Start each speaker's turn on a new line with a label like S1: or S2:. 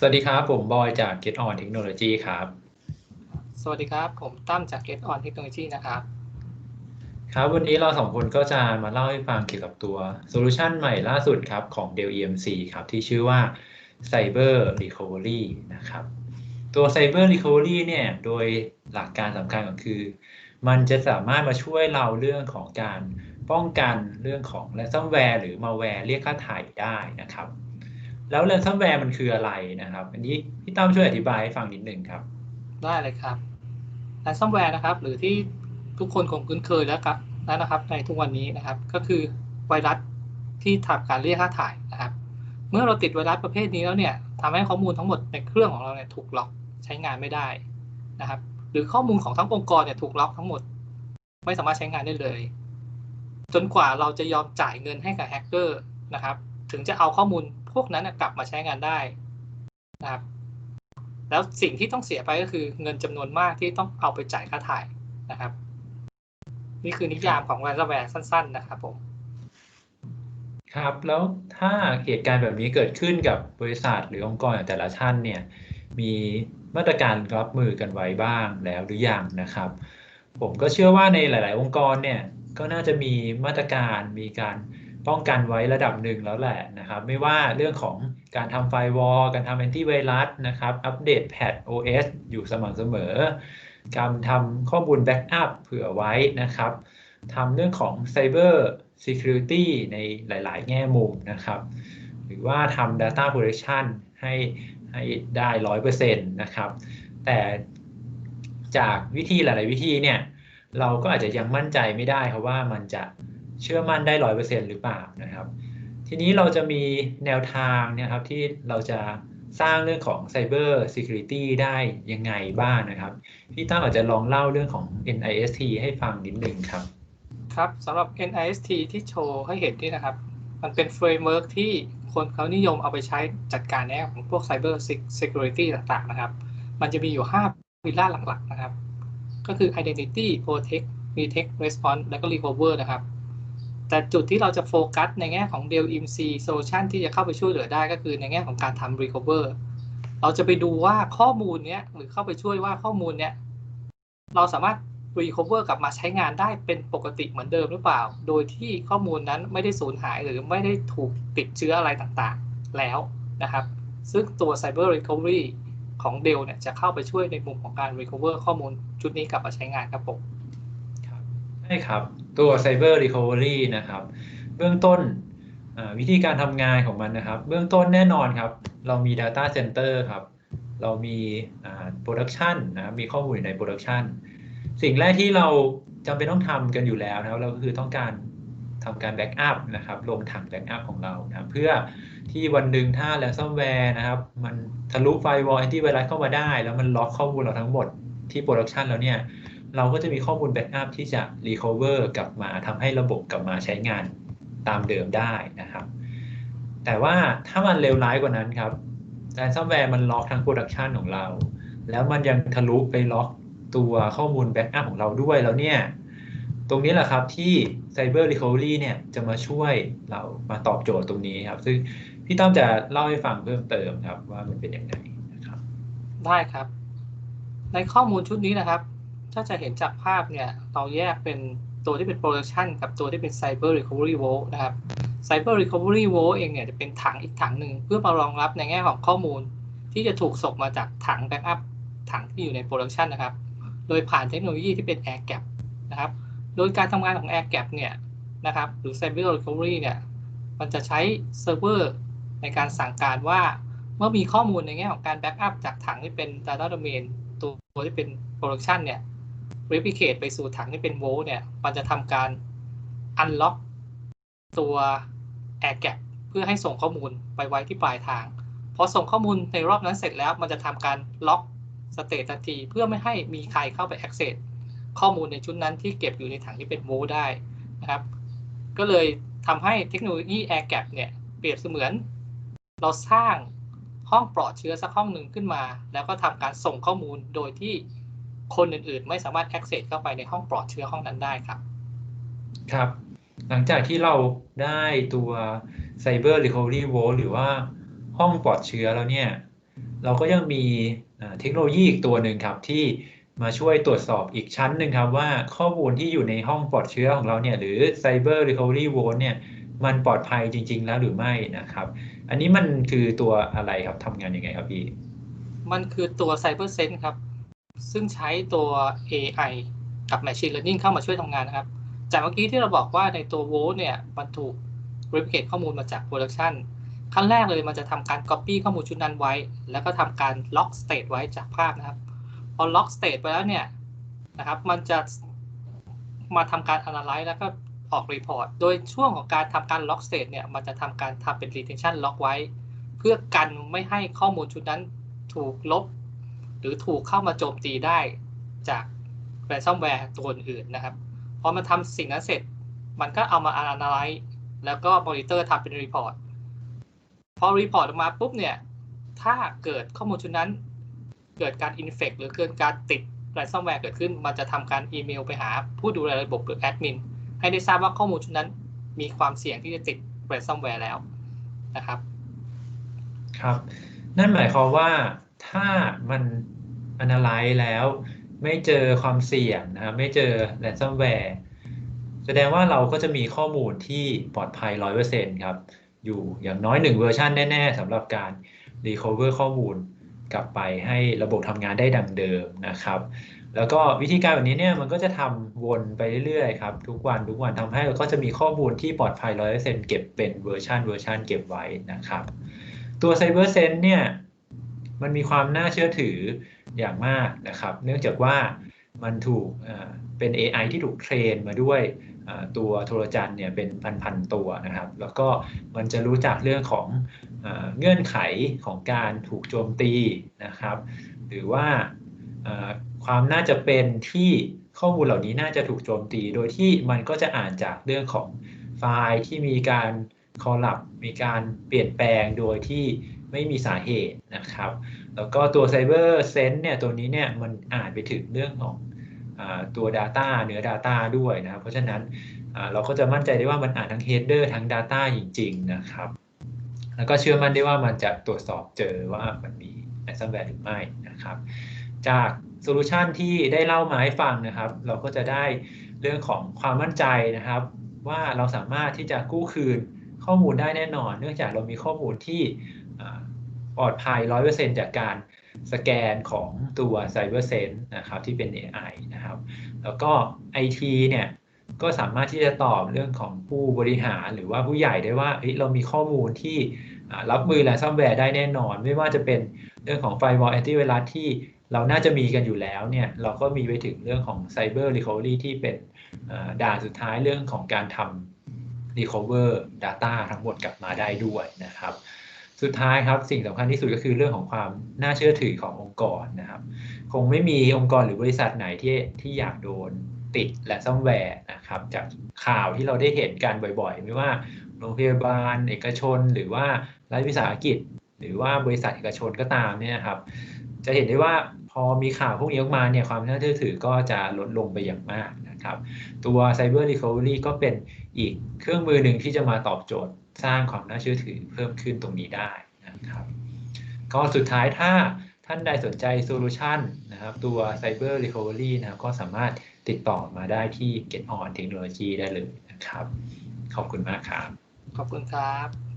S1: สวัสดีครับ ผมบอยจาก Get On Technology ครับ
S2: สวัสดีครับ ผมตั้มจาก Get On Technology นะครับ
S1: ครับ วันนี้เราสองคนก็จะมาเล่าให้ฟังเกี่ยวกับตัวโซลูชันใหม่ล่าสุดครับของ Dell EMC ครับ ที่ชื่อว่า Cyber Recovery นะครับ ตัว Cyber Recovery เนี่ย โดยหลักการสำคัญก็คือ มันจะสามารถมาช่วยเราเรื่องของการป้องกันเรื่องของ ransomware หรือ malware เรียกค่าไถ่ได้นะครับ แล้ว ransomware มันคืออะไรนะครับ อันนี้พี่ตั้มช่วยอธิบายให้ฟังนิดหนึ่งครับ
S2: ได้เลยครับ ransomware นะครับ หรือที่ทุกคนคงคุ้นเคยแล้วครับแล้วนะครับ ในทุกวันนี้นะครับ ก็คือไวรัสที่ทำการเรียกค่าถ่ายนะครับ เมื่อเราติดไวรัสประเภทนี้แล้วเนี่ยทำให้ข้อมูลทั้งหมดในเครื่องของเราเนี่ยถูกล็อกใช้งานไม่ได้นะครับ หรือข้อมูลของทั้งองค์กรเนี่ยถูกล็อกทั้งหมด ไม่สามารถใช้งานได้เลย จนกว่าเราจะยอมจ่ายเงินให้กับแฮกเกอร์นะครับ ถึงจะเอาข้อมูลพวกนั้นกลับมาใช้งานได้นะครับ แล้วสิ่งที่ต้องเสียไปก็คือเงินจำนวนมากที่ต้องเอาไปจ่ายค่าถ่ายนะครับ นี่คือนิยามของ ransomware สั้น ๆ นะครับผม
S1: ครับแล้วถ้าเหตุการณ์แบบนี้เกิดขึ้นกับบริษัทหรือองค์กรแต่ละท่านเนี่ย มีมาตรการรับมือกันไว้บ้างแล้วหรือยังนะครับ ผมก็เชื่อว่าในหลาย ๆ องค์กรเนี่ยก็น่าจะมีมาตรการมีการ ป้องกันไว้ระดับหนึ่งแล้วแหละนะครับ ไม่ว่าเรื่องของการทำไฟวอลการทำแอนตี้ไวรัสนะครับ อัปเดตแพท OS อยู่สม่ำเสมอ การทำข้อมูลแบ็กอัพเผื่อไว้นะครับทำเรื่องของ Cyber Security ในหลาย ๆ แง่มุมนะครับ หรือว่าทำ Data Protection ให้ให้ได้ร้อยเปอร์เซ็นต์นะครับ แต่จากวิธีหลาย ๆ วิธีเนี่ย เราก็อาจจะยังมั่นใจไม่ได้ครับว่ามันจะ เชื่อมั่นได้ร้อยเปอร์เซ็นต์หรือเปล่านะครับ ทีนี้เราจะมีแนวทางนะครับที่เราจะสร้างเรื่องของ Cyber Security ได้ยังไงบ้างนะครับ พี่ตั้มอาจจะลองเล่าเรื่องของ NIST ให้ฟังนิดหนึ่งครับ
S2: ครับสำหรับ NIST ที่โชว์ให้เห็นนี่นะครับ มันเป็นเฟรมเวิร์กที่คนเขานิยมเอาไปใช้จัดการในแง่ของพวก Cyber Security ต่างๆนะครับ มันจะมีอยู่ 5 วิลล่าหลักๆนะครับ ก็คือ Identity Protect Detect Response แล้วก็ Recover นะครับ แต่จุดที่เราจะโฟกัสในแง่ของ Dell EMC Solution ที่จะเข้าไปช่วยเหลือได้ก็คือในแง่ของการทำ Recover เราจะไปดูว่าข้อมูลเนี้ยหรือเข้าไปช่วยว่าข้อมูลเนี้ยเราสามารถ recover กลับมาใช้งานได้เป็นปกติเหมือนเดิมหรือเปล่า โดยที่ข้อมูลนั้นไม่ได้สูญหายหรือไม่ได้ถูกติดเชื้ออะไรต่างๆ แล้วนะครับ ซึ่งตัว Cyber Recovery ของ Dell เนี่ยจะเข้าไปช่วยในมุมของการ recover ข้อมูลชุดนี้กลับมาใช้งานครับผม
S1: ใช่ครับ ตัว Cyber Recovery นะครับ เบื้องต้นวิธีการทำงานของมันนะครับ เบื้องต้นแน่นอนครับ เรามี Data Center ครับ เรามี Production นะครับมีข้อมูลอยู่ใน Production สิ่งแรกที่เราจำเป็นต้องทำกันอยู่แล้วนะครับเราก็คือต้องการทำการแบ็กอัพนะครับลงถังแบ็กอัพของเรานะเพื่อที่วันหนึ่งถ้าแ a นซัมแวร์นะครับ มันทะลุไฟวอลแอนตี้ไวรัสเข้ามาได้ แล้วมันล็อกข้อมูลเราทั้งหมดที่โปรดักชันแล้วเนี่ย เราก็จะมีข้อมูลแบ็กอัพที่จะรีคอเวอร์กลับมาทำให้ระบบกลับมาใช้งานตามเดิมได้นะครับ แต่ว่าถ้ามันเลวร้ายกว่านั้นครับแ a นซัมแวร์มันล็อกทั้งโปรดักชันของเรา แล้วมันยังทะลุไปล็อกตัวข้อมูลแบ็กอัพของเราด้วยแล้วเนี่ย ตรงนี้แหละครับที่ Cyber Recovery เนี่ยจะมาช่วยเรามาตอบโจทย์ตรงนี้ครับ ซึ่งพี่ต้อมจะเล่าให้ฟังเพิ่มเติมครับว่ามันเป็นยังไงนะครับ
S2: ได้ครับ ในข้อมูลชุดนี้นะครับ ถ้าจะเห็นจากภาพเนี่ยเราแยกเป็นตัวที่เป็น Production กับตัวที่เป็น Cyber Recovery Vault นะครับ Cyber Recovery Vault เองเนี่ยจะเป็นถังอีกถังหนึ่งเพื่อมารองรับในแง่ของข้อมูล ที่จะถูกส่งมาจากถังแบ็กอัพถังที่อยู่ใน Production นะครับ โดยผ่านเทคโนโลยีที่เป็น Air Gap นะครับ โดยการทำงานของ Air Gap เนี่ยนะครับหรือ Cyber Recovery เนี่ยมันจะใช้เซิร์ฟเวอร์ในการสั่งการว่าเมื่อมีข้อมูลในแง่ของการแบ็กอัพจากถังที่เป็น Data Domain ตัวที่เป็น Production เนี่ย replicate ไปสู่ถังที่เป็น Vault เนี่ย มันจะทำการ unlock ตัว Air Gap เพื่อให้ส่งข้อมูลไปไว้ที่ปลายทาง พอส่งข้อมูลในรอบนั้นเสร็จแล้ว มันจะทำการล็อกสเตตทันที เพื่อไม่ให้มีใครเข้าไป access ข้อมูลในชุดนั้นที่เก็บอยู่ในถังที่เป็นโวลได้นะครับ ก็เลยทำให้เทคโนโลยี Air Gap เนี่ย เปรียบเสมือน เราสร้างห้องปลอดเชื้อสักห้องหนึ่งขึ้นมา แล้วก็ทำการส่งข้อมูลโดยที่ คนอื่นๆ ไม่สามารถ access เข้าไปในห้องปลอดเชื้อห้องนั้นได้ครับ
S1: ครับ หลังจากที่เราได้ตัว Cyber Recovery Vault หรือว่าห้องปลอดเชื้อแล้วเนี่ย เราก็ยังมีอ่าเทคโนโลยีอีกตัวหนึ่งครับที่มาช่วยตรวจสอบอีกชั้นหนึ่งครับว่าข้อมูลที่อยู่ในห้องปลอดเชื้อของเราเนี่ยหรือ Cyber Recovery Vault เนี่ยมันปลอดภัยจริง ๆ แล้วหรือไม่นะครับ อันนี้มันคือตัวอะไรครับทำงานยังไงครับพี่
S2: มันคือตัว Cyber Sense ครับ ซึ่งใช้ตัว AI กับ Machine Learning เข้ามาช่วยทำงานนะครับ จากเมื่อกี้ที่เราบอกว่าในตัว v o l เนี่ยมันถูก replicate ข้อมูลมาจาก Production ขั้นแรกเลยมันจะทำการ Copy ข้อมูลชุดนั้นไว้ แล้วก็ทำการ Lock State ไว้จากภาพนะครับ พอ Lock State ไปแล้วเนี่ยนะครับมันจะมาทำการ Analyze แล้วก็ออก Report โดยช่วงของการทำการ Lock State เนี่ยมันจะทำการทำเป็น Retention Lock ไว้ เพื่อกันไม่ให้ข้อมูลชุดนั้นถูกลบ หรือถูกเข้ามาโจมตีได้จากแ a นซัมแวร์ตัวอื่นนะครับ พอมันทำสิ่งนั้นเสร็จ มันก็เอามา analyze แล้วก็มอนิเตอร์ทำเป็นรีพอร์ตพอรีพอร์ตออกมาปุ๊บเนี่ย ถ้าเกิดข้อมูลชุดนั้น เกิดการ infect หรือเกิดการติดแ a นซัมแวร์เกิดขึ้น มันจะทำการอีเมลไปหาผู้ดูแลระบบหรือแอดมินให้ได้ทราบว่าข้อมูลชุดนั้น มีความเสี่ยงที่จะติดแ a นซัมแวร์แล้วนะครับ
S1: ครับ นั่นหมายความว่า ถ้ามัน analyze แล้วไม่เจอความเสี่ยงนะครับไม่เจอ ransomware แสดงว่าเราก็จะมีข้อมูลที่ปลอดภัย 100%ครับ อยู่อย่างน้อยหนึ่งเวอร์ชันแน่ ๆสำหรับการ recover ข้อมูลกลับไปให้ระบบทำงานได้ดังเดิมนะครับ แล้วก็วิธีการแบบนี้เนี่ยมันก็จะทำวนไปเรื่อยๆครับ ทุกวันทุกวันทำให้เราก็จะมีข้อมูลที่ปลอดภัย 100%เก็บเป็นเวอร์ชันเวอร์ชันเก็บไว้นะครับ ตัว Cyber Sense เนี่ย มันมีความน่าเชื่อถืออย่างมากนะครับ เนื่องจากว่ามันถูกเป็น AI ที่ถูกเทรนมาด้วยตัวโทรจันเนี่ยเป็นพันๆตัวนะครับ แล้วก็มันจะรู้จักเรื่องของเงื่อนไขของการถูกโจมตีนะครับ หรือว่าความน่าจะเป็นที่ข้อมูลเหล่านี้น่าจะถูกโจมตี โดยที่มันก็จะอ่านจากเรื่องของไฟล์ที่มีการคอลลับมีการเปลี่ยนแปลงโดยที่ ไม่มีสาเหตุนะครับ แล้วก็ตัว Cyber Sense เนี่ยตัวนี้เนี่ยมันอ่านไปถึงเรื่องของอตัว Data เนื้อ Data ด้วยนะครับ เพราะฉะนั้นเราก็จะมั่นใจได้ว่ามันอ่านทั้ง Header ทั้ง Data จริง ๆ นะครับ แล้วก็เชื่อมั่นได้ว่ามันจะตรวจสอบเจอว่ามันมี ransomware หรือไม่นะครับ จากโซลูชันที่ได้เล่ามาให้ฟังนะครับ เราก็จะได้เรื่องของความมั่นใจนะครับ ว่าเราสามารถที่จะกู้คืนข้อมูลได้แน่นอน เนื่องจากเรามีข้อมูลที่ ปลอดภัย 100%จากการสแกนของตัว CyberSense นะครับที่เป็น AI นะครับ แล้วก็ IT เนี่ยก็สามารถที่จะตอบเรื่องของผู้บริหารหรือว่าผู้ใหญ่ได้ว่าเรามีข้อมูลที่รับมือและซ่อมแวร์ได้แน่นอน ไม่ว่าจะเป็นเรื่องของ Firewall Antivirus ที่เราน่าจะมีกันอยู่แล้วเนี่ยเราก็มีไปถึงเรื่องของ Cyber Recovery ที่เป็นด่านสุดท้ายเรื่องของการทำ Recover Data ทั้งหมดกลับมาได้ด้วยนะครับ สุดท้ายครับสิ่งสำคัญที่สุดก็คือเรื่องของความน่าเชื่อถือขององค์กรนะครับ คงไม่มีองค์กรหรือบริษัทไหนที่ที่อยากโดนติดและซ่อมแวร์นะครับจากข่าวที่เราได้เห็นกันบ่อยๆ ไม่ว่าโรงพยาบาลเอกชน หรือว่ารัฐวิสาหกิจ หรือว่าบริษัทเอกชนก็ตามเนี่ยครับ จะเห็นได้ว่าพอมีข่าวพวกนี้ออกมาเนี่ยความน่าเชื่อถือก็จะลดลงไปอย่างมาก นะครับ ตัว Cyber Recovery ก็เป็นอีกเครื่องมือหนึ่งที่จะมาตอบโจทย์สร้างความน่าเชื่อถือเพิ่มขึ้นตรงนี้ได้นะครับ ก็สุดท้ายถ้าท่านใดสนใจโซลูชันนะครับตัว Cyber Recovery นะครับก็สามารถติดต่อมาได้ที่ Get On Technology ได้เลยนะครับ ขอบคุณมากครับ
S2: ขอบคุณครับ